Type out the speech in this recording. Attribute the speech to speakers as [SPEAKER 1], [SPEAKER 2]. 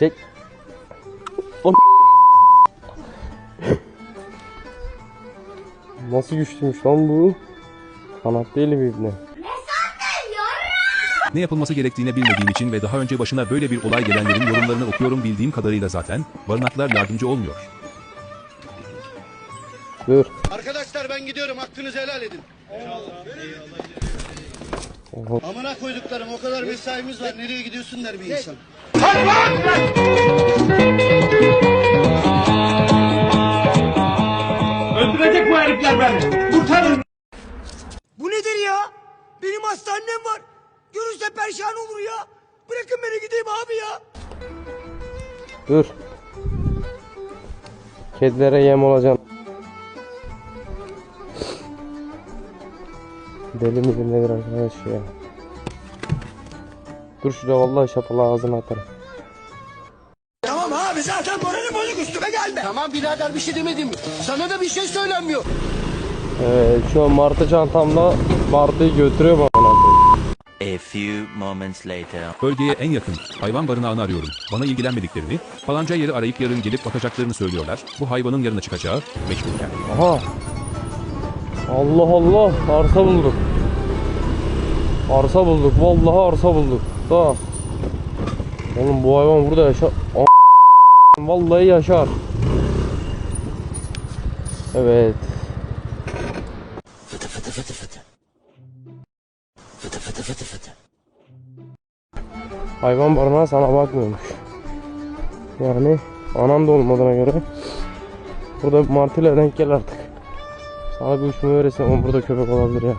[SPEAKER 1] Çek. Lan Nasıl güçlüymüş lan bu? Kanat değil bir ibne.
[SPEAKER 2] Ne yapılması gerektiğini bilmediğim için ve daha önce başına böyle bir olay gelenlerin yorumlarını okuyorum bildiğim kadarıyla zaten barınaklar yardımcı olmuyor.
[SPEAKER 1] Dur.
[SPEAKER 3] Arkadaşlar ben gidiyorum hakkınızı helal edin.
[SPEAKER 1] Oha.
[SPEAKER 3] Amına koyduklarım o kadar mesaimiz var nereye gidiyorsun der bir insan.
[SPEAKER 4] Bu beni. Kurtarın.
[SPEAKER 5] Bu nedir ya? Benim hastanem var. Görürse perşan olur ya. Bırakın beni gideyim abi ya.
[SPEAKER 1] Dur. Kedilere yem olacaksın. Deli midir nedir arkadaş ya? Dur şurada vallahi şapalı ağzına atarım.
[SPEAKER 5] Tamam abi zaten moralim üstüme gelme.
[SPEAKER 3] Tamam birader bir şey demedim. Sana da bir şey söylenmiyor.
[SPEAKER 1] Evet şu an martı çantamla martıyı götürüyor bana.
[SPEAKER 6] A few moments later.
[SPEAKER 2] Bölgeye en yakın hayvan barınağını arıyorum. Bana ilgilenmediklerini, falanca yeri arayıp yarın gelip bakacaklarını söylüyorlar. Bu hayvanın yarına çıkacağı meşgulken.
[SPEAKER 1] Aha. Allah Allah arsa bulduk. Arsa bulduk. Vallahi arsa bulduk. Da. Oğlum bu hayvan burada yaşar. Vallahi yaşar. Evet. Hayvan barınağı sana bakmıyormuş. Yani anam da olmadığına göre burada martıyla denk gel artık. Sana bir uçma öğretsin ama burada köpek olabilir ya.